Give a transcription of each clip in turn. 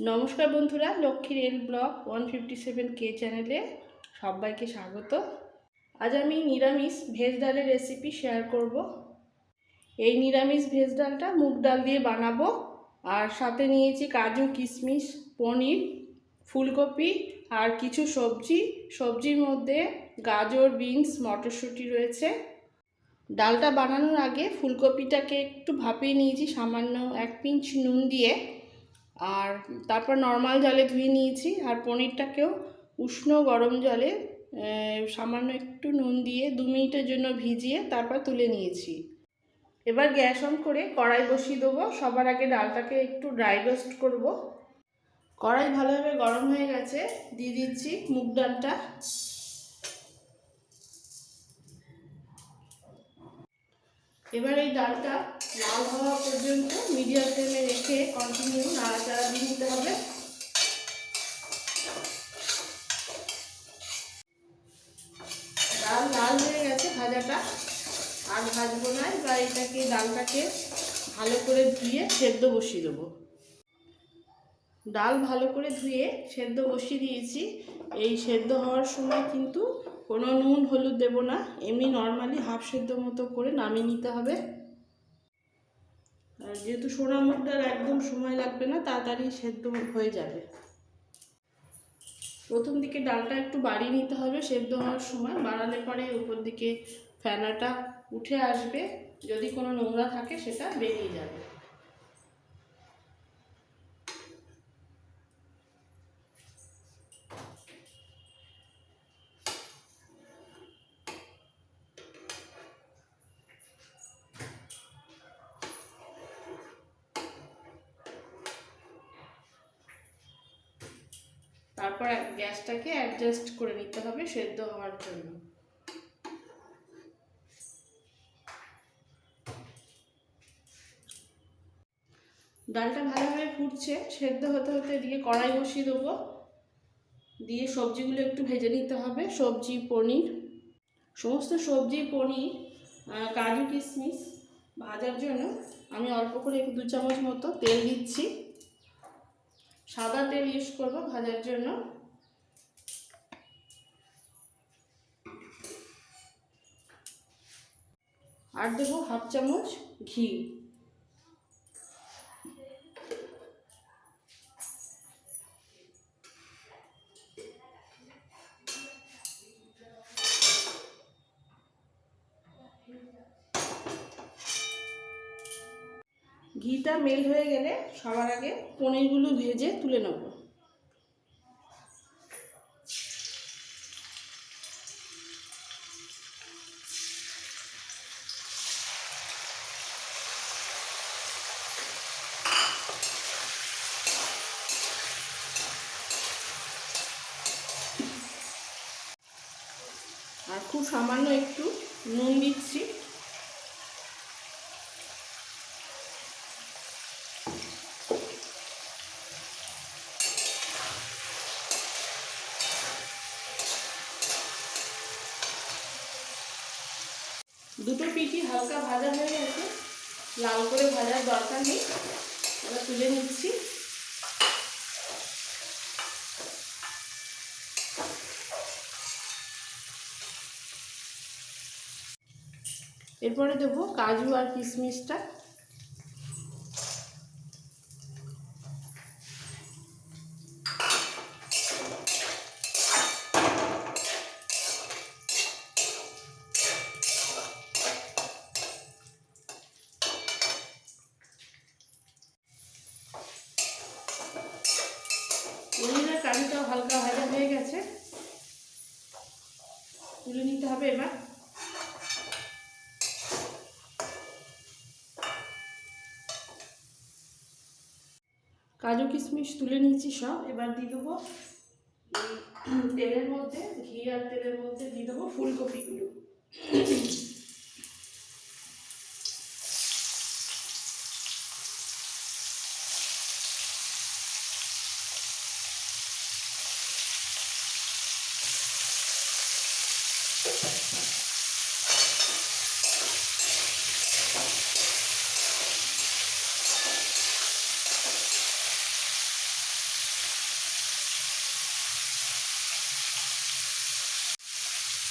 নমস্কার বন্ধুরা, Lakshmi rail block one fifty seven কে চ্যানেলে সবাইকে স্বাগত। আজ আমি নিরামিষ ভেজ ডালের রেসিপি শেয়ার করব। এই নিরামিষ ভেজ ডালটা মুগ ডাল দিয়ে বানাবো, আর সাথে নিয়েছি কাজু, কিশমিশ, পনির, ফুলকপি, আর কিছু সবজি। সবজির মধ্যে গাজর, বিনস, মটরশুঁটি রয়েছে। ডালটা বানানোর আগে ফুলকপিটাকে একটু ভাপিয়ে নিয়েছি, সামান্য এক পিঞ্চ নুন দিয়ে। আর তারপর নর্মাল জলে ধুয়ে নিয়েছি, আর পনিরটাকেও উষ্ণ গরম জলে সামান্য একটু নুন দিয়ে দু মিনিটের জন্য ভিজিয়ে তারপর তুলে নিয়েছি। এবার গ্যাস অন করে কড়াই বসিয়ে দেবো, সবার আগে ডালটাকে একটু ড্রাই রোস্ট করব। কড়াই ভালোভাবে গরম হয়ে গেছে, দিয়ে দিচ্ছি মুগ ডালটা। এবার এই ডালটা লাল হওয়া পর্যন্ত মিডিয়াম ফ্লেমে রেখে কন্টিনিউ নাড়াচাড়া দিয়ে নিতে হবে। ডাল লাল হয়ে গেছে ভাজাটা। আর ভাজবো না বা এটাকে ডালটাকে ভালো করে ধুয়ে সেদ্ধ বসিয়ে দেবো। ডাল ভালো করে ধুয়ে সেদ্ধ বসিয়ে দিয়েছি। এই সেদ্ধ হওয়ার সময় কিন্তু কোনো নুন, হলুদ দেবো না। এমনি নর্মালি হাফ সেদ্ধ মতো করে নামিয়ে নিতে হবে। আর যেহেতু সোনা মুগ ডাল একদম সময় লাগবে না, তাড়াতাড়ি সেদ্ধ হয়ে যাবে। প্রথম দিকে ডালটা একটু বাড়িয়ে নিতে হবে সেদ্ধ হওয়ার সময়। বাড়ালে পরে উপর দিকে ফেনাটা উঠে আসবে। যদি কোনো নোংরা থাকে সেটা বেরিয়ে যাবে। তারপর গ্যাসটাকে অ্যাডজাস্ট করে নিতে হবে সেদ্ধ হওয়ার জন্য। ডালটা ভালোভাবে ফুটছে, সেদ্ধ হতে হতে এদিকে কড়াই বসিয়ে দেবো। দিয়ে সবজিগুলো একটু ভেজে নিতে হবে, সবজি, পনির, সমস্ত সবজি, পনির কাজু কিশমিশ ভাজার জন্য আমি অল্প করে একটু দু চামচ মতো তেল দিচ্ছি। সাদা তেল ইউজ করব ভাজার জন্য। আর দেবো হাফ চামচ ঘি। ঘিটা মেল হয়ে গেলে সবার আগে পনিরগুলো ভেজে তুলে নেব। আর খুব সামান্য একটু নুন দিচ্ছি দুটো পিঠি হালকা ভাজা হয়ে গেছে লাল করে ভাজার দরকার নেই এবার তুলে নিচ্ছি। এরপরে দেবো কাজু আর কিশমিশটা পনিরের কারিটাও হালকা ভাজা হয়ে গেছে তুলে নিতে হবে এবার। কাজু কিশমিশ তুলে নিয়েছি সব, এবার দিয়ে দেবো তেলের মধ্যে, ঘি আর তেলের মধ্যে দিয়ে দেবো ফুলকপিগুলো।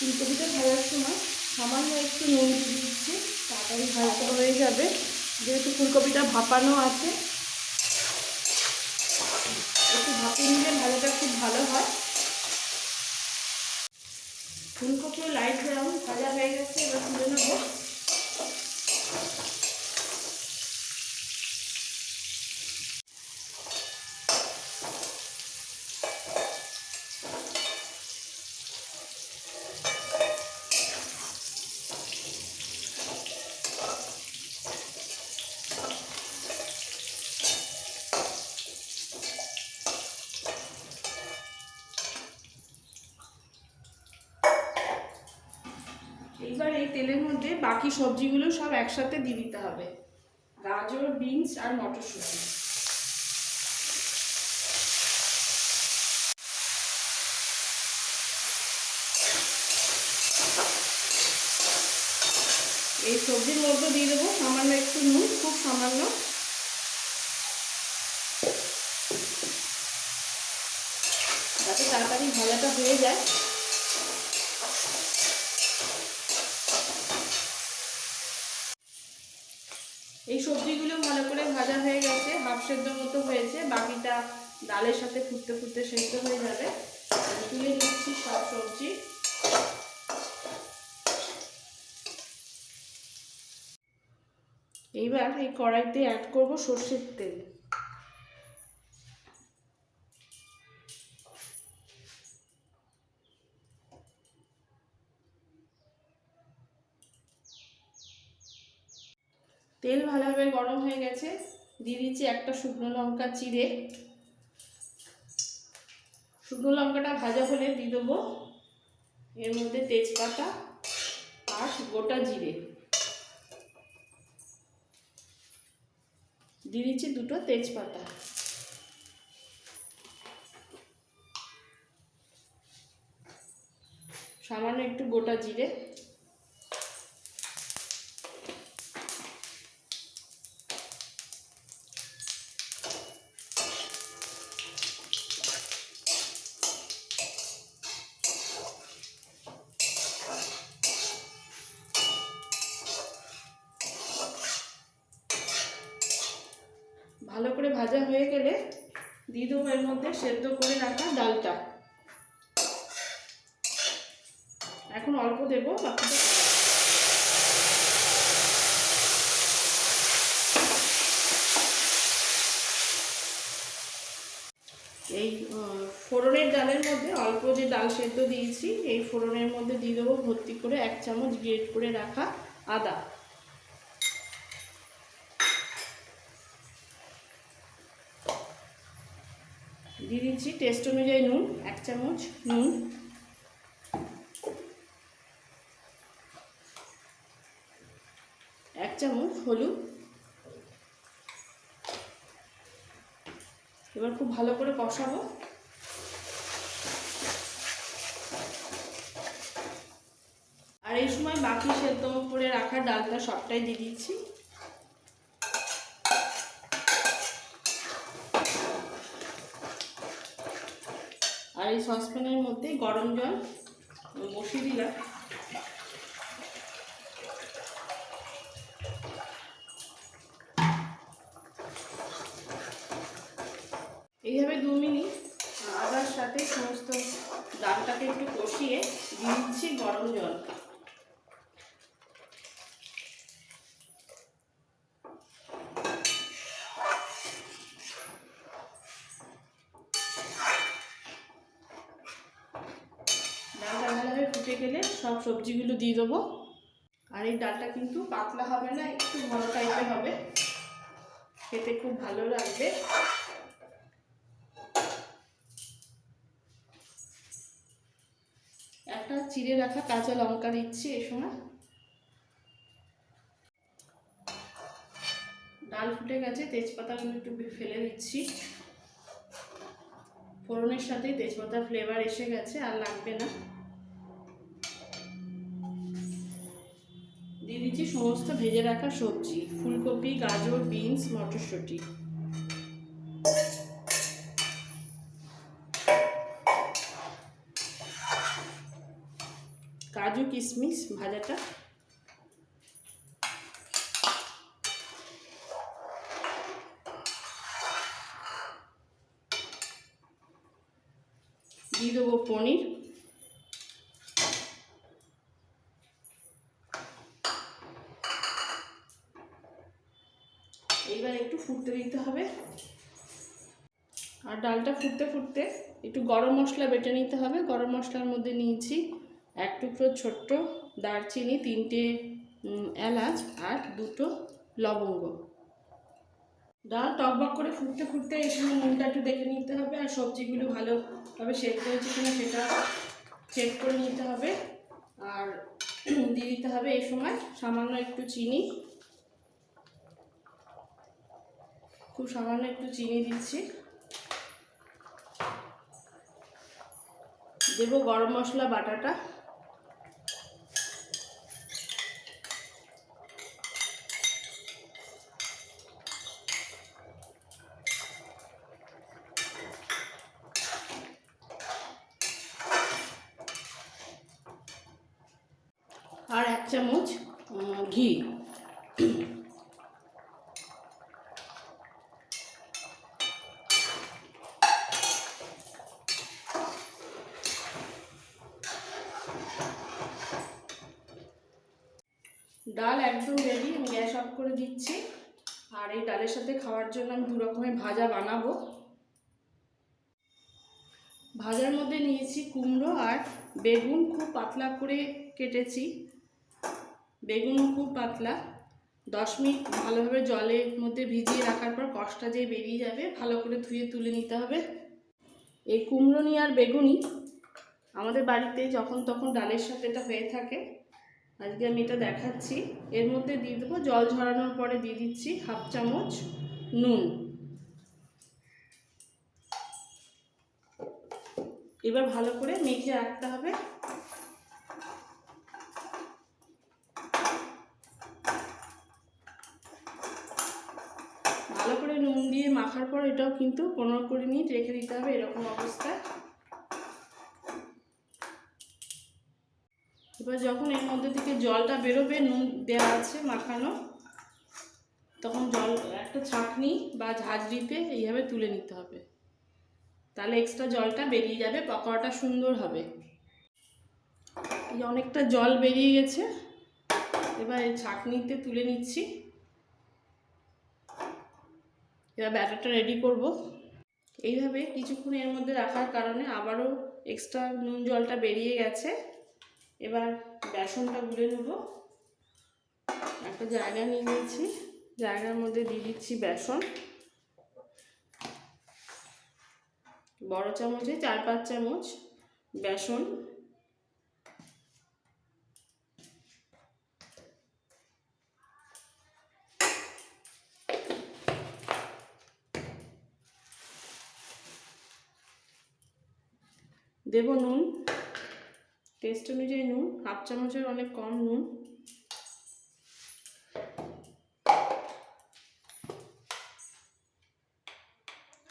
ফুলকপিটা ভাজার সময় সামান্য একটু নুন দিচ্ছি, তাড়াতাড়ি ভাজা হয়ে যাবে। যেহেতু ফুলকপিটা ভাপানো আছে, একটু ভাপিয়ে নিলে ভাজাটা খুব ভালো হয়। ফুলকপিও লাইট ব্রাউন ভাজা হয়ে গেছে, এবার তুলে নেব এইবার এই তেলের মধ্যে বাকি সবজিগুলো সব একসাথে দিয়ে দিতে হবে। গাজর, বিনস আর মটরশুঁটি। এই সবজির মধ্যে দিয়ে দেবো সামান্য একটু নুন, খুব সামান্য। যাতে তাড়াতাড়ি ভাজাটা হয়ে যায়। এই সবজিগুলো ভালো করে ভাজা হয়ে গেছে, হাফ সেদ্ধ মতো হয়েছে, বাকিটা ডালের সাথে ফুটতে ফুটতে সেদ্ধ হয়ে যাবে। তুলে নিচ্ছি সব সবজি। এইবার এই কড়াইতে অ্যাড করব সর্ষের তেল। তেল ভালোভাবে গরম হয়ে গেছে। দিয়ে দিচ্ছি একটা শুকনো লঙ্কা চিড়ে। শুকনো লঙ্কাটা ভাজা হলে দিয়ে দেবো। এর মধ্যে তেজপাতা আর গোটা জিরে। দিয়ে দিচ্ছি দুটো তেজপাতা। সামান্য একটু গোটা জিরে ভালো করে ভাজা হয়ে গেলে দিয়ে দেবো এর মধ্যে সেদ্ধ করে রাখা ডালটা। এখন অল্প দেবো, বাকিটা এই ফোড়নের ডালের মধ্যে অল্প যে ডাল সেদ্ধ দিয়েছি, এই ফোড়নের মধ্যে দিয়ে দেবো ভর্তি করে এক চামচ গ্রেট করে রাখা আদা। দিয়ে দিচ্ছি টেস্ট অনুযায়ী নুন, এক চামচ নুন। এক চামচ হলুদ। এবার খুব ভালো করে কষাবো। আর এই সময় বাকি সেদ্ধ করে রাখা ডালটা সবটাই দিয়ে দিচ্ছি। এই সসপ্যানের মধ্যে গরম জল বসিয়ে দিলাম এইভাবে দু মিনিট আদার সাথে সমস্ত ডালটাকে একটু কষিয়ে দিয়ে দিচ্ছি গরম জল ডালটা ভালোভাবে ফুটে গেলে সব সবজিগুলো দিয়ে দেবো। আর এই ডালটা কিন্তু পাতলা হবে না, একটু ঘন টাইপের হবে। খেতে খুব ভালো লাগবে। একটা চিড়ে রাখা কাঁচা লঙ্কা দিচ্ছি এ সময়। ডাল ফুটে গেছে, তেজপাতাগুলো একটু ফেলে দিচ্ছি। ফোড়নের সাথেই তেজপাতার ফ্লেভার এসে গেছে, আর লাগবে না। দিচ্ছি সমস্ত ভেজে রাখা সবজি, ফুলকপি, গাজর, বিনস, মটরশুঁটি। কাজু কিশমিশ ভাজাটা। দিয়ে দেবো পনির এইবার একটু ফুটতে দিতে হবে আর ডালটা ফুটতে ফুটতে একটু গরম মশলা বেটে নিতে হবে। গরম মশলার মধ্যে নিয়েছি এক টুকরো ছোট্ট দারচিনি, তিনটে এলাচ আর দুটো লবঙ্গ। ডাল টকবক করে ফুটতে ফুটতে এই সময় নুনটা একটু দেখে নিতে হবে আর সবজিগুলো ভালোভাবে সেদ্ধ হয়েছে কিনা সেটা চেক করে নিতে হবে। আর দিয়ে দিতে হবে এই সময় সামান্য একটু চিনি। খুব সামান্য একটু চিনি দিচ্ছি। দেবো গরম মশলা বাটাটা। আর এক চামচ ঘি ডাল একদম রেডি আমি গ্যাস অফ করে দিচ্ছি আর এই ডালের সাথে খাওয়ার জন্য আমি দু রকমের ভাজা বানাবো। ভাজার মধ্যে নিয়েছি কুমড়ো আর বেগুন, খুব পাতলা করে কেটেছি। বেগুন খুব পাতলা। দশ মিনিট ভালোভাবে জলের মধ্যে ভিজিয়ে রাখার পর কষটা যে বেরিয়ে যাবে, ভালো করে ধুয়ে তুলে নিতে হবে। এই কুমড়ো নিয়ে আর বেগুনি আমাদের বাড়িতে যখন তখন ডালের সাথে এটা হয়ে থাকে। আজকে আমি এটা দেখাচ্ছি। এর মধ্যে দিয়ে দেবো জল ঝরানোর পরে দিয়ে দিচ্ছি হাফ চামচ নুন। এবার ভালো করে মেখে রাখতে হবে। ভালো করে নুন দিয়ে মাখার পর এটাও কিন্তু পনেরো কুড়ি মিনিট রেখে দিতে হবে এরকম অবস্থায়। এবার যখন এর মধ্যে থেকে জলটা বেরোবে, নুন দেওয়া আছে মাখানো, তখন জল একটা ছাঁকনি বা ঝাঁঝরিতে এইভাবে তুলে নিতে হবে। তাহলে এক্সট্রা জলটা বেরিয়ে যাবে, পকোড়াটা সুন্দর হবে। এই অনেকটা জল বেরিয়ে গেছে। এবার এই ছাঁকনিতে তুলে নিচ্ছি। এবার ব্যাটারটা রেডি করব। এইভাবে কিছুক্ষণ এর মধ্যে রাখার কারণে আবারও এক্সট্রা নুন জলটা বেরিয়ে গেছে। এবার বেসনটা গুলে নেব। একটা জায়গা নিয়ে নিয়েছি। জায়গার মধ্যে দিয়ে দিচ্ছি বেসন। বড় চামচে চার পাঁচ চামচ বেসন। দেব নুন। টেস্ট অনুযায়ী নুন, হাফ চামচের অনেক কম নুন।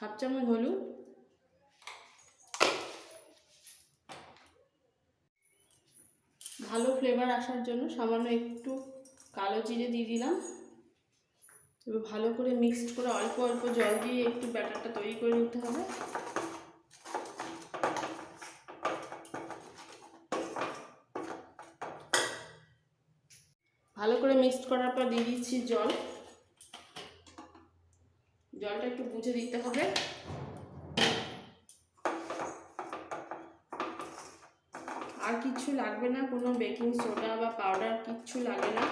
হাফ চামচ হলুদ। ভালো ফ্লেভার আসার জন্য সামান্য একটু কালো জিরে দিয়ে দিলাম। এবার ভালো করে মিক্সড করে অল্প অল্প জল দিয়ে একটু ব্যাটারটা তৈরি করে নিতে হবে। ভালো করে মিক্সড করার পর দিয়ে দিচ্ছি জল। জলটা একটু বুঝে দিতে হবে। আর কিচ্ছু লাগবে না কোনো বেকিং সোডা বা পাউডার কিচ্ছু লাগে না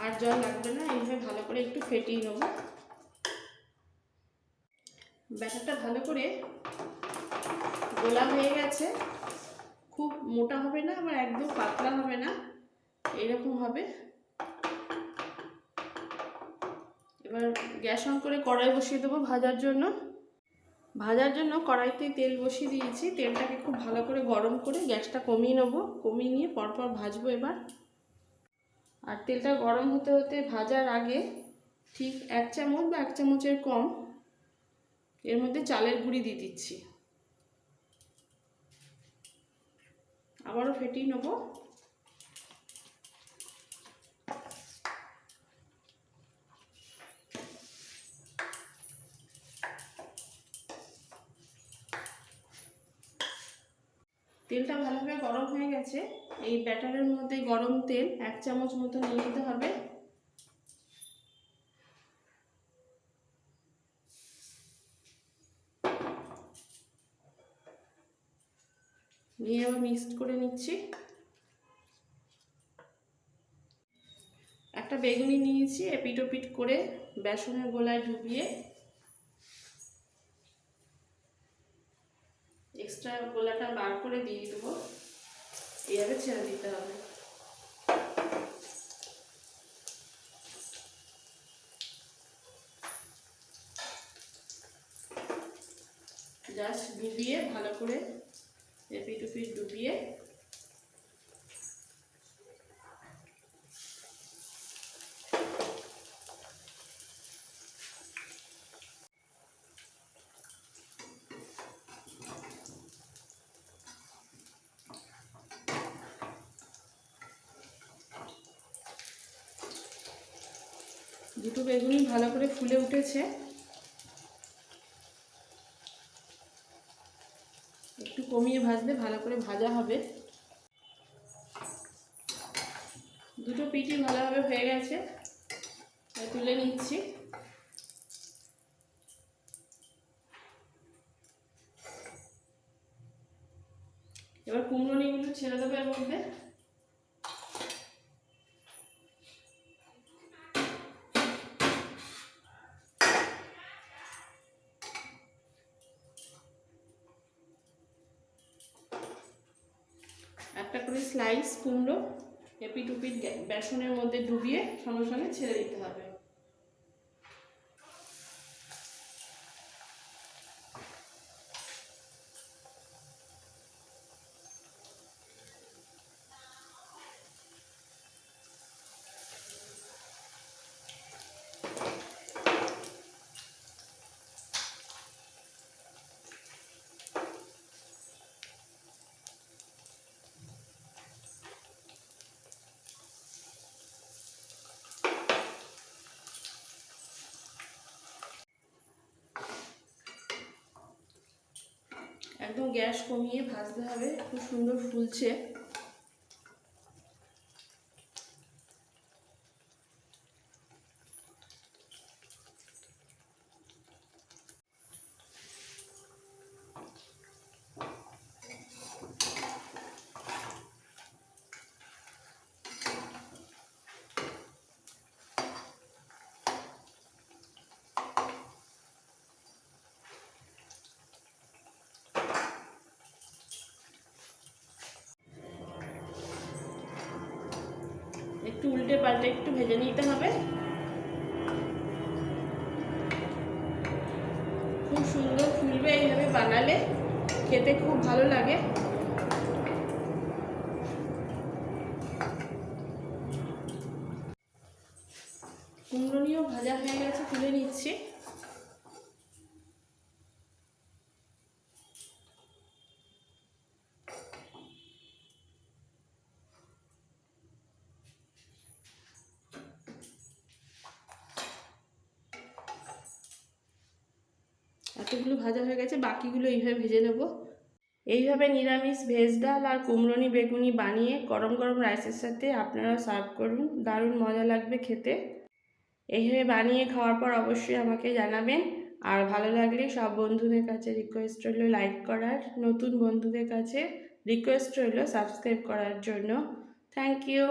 আর জল লাগবে না এইভাবে ভালো করে একটু ফেটিয়ে নেব ব্যাটারটা ভালো করে গোলা হয়ে গেছে। খুব মোটা হবে না, আবার একদম পাতলা হবে না, এরকম হবে। এবার গ্যাস অন করে কড়াই বসিয়ে দেবো ভাজার জন্য। ভাজার জন্য কড়াইতে তেল বসিয়ে দিয়েছি। তেলটাকে খুব ভালো করে গরম করে গ্যাসটা কমিয়ে নেব। কমিয়ে নিয়ে পরপর ভাজবো এবার। আর তেলটা গরম হতে হতে ভাজার আগে ঠিক এক চামচ বা এক চামচের কম এর মধ্যে চালের গুঁড়ি দিয়ে দিচ্ছি। আবারও ফেটিয়ে নেব। তেলটা ভালোভাবে গরম হয়ে গেছে। এই ব্যাটারের মধ্যে গরম তেল এক চামচ মতো নিয়ে নিতে হবে। নিয়ে আবার মিক্সড করে নিচ্ছি। একটা বেগুনি নিয়েছি এপিট ওপিট করে বেসনের গোলায় ডুবিয়ে এক্সট্রা গোলাটা বার করে দিয়ে দেবো। এইভাবে ছেড়ে দিতে হবে। জাস্ট ডুবিয়ে ভালো করে এপিট ওপিট ডুবিয়ে দুটো বেগুনি ভালো করে ফুলে উঠেছে একটু কমিয়ে ভাজলে ভালো করে ভাজা হবে। দুটো পিঠি ভালোভাবে হয়ে গেছে। তুলে নিচ্ছি। একটা করে স্লাইস কুমড়ো এপিট উপিট বেসনের মধ্যে ডুবিয়ে সঙ্গে সঙ্গে ছেড়ে দিতে হবে। একদম গ্যাস কমিয়ে ভাজতে হবে। খুব সুন্দর ফুলছে একটু উল্টে পাল্টে একটু ভেজে নিতে হবে। খুব সুন্দর ফুলবে এইভাবে বানালে খেতে খুব ভালো লাগে কুমড়ো নিয়েও ভাজা হয়ে গেছে তুলে নিচ্ছি এতগুলো ভাজা হয়ে গেছে, বাকিগুলো এইভাবে ভেজে নেব। এইভাবে নিরামিষ ভেজ ডাল আর কুমড়োনি বেগুনি বানিয়ে গরম গরম রাইসের সাথে আপনারা সার্ভ করুন, দারুণ মজা লাগবে খেতে। এইভাবে বানিয়ে খাওয়ার পর অবশ্যই আমাকে জানাবেন। আর ভালো লাগলে সব বন্ধুদের কাছে রিকোয়েস্ট রইল লাইক করার, নতুন বন্ধুদের কাছে রিকোয়েস্ট রইল সাবস্ক্রাইব করার জন্য। Thank you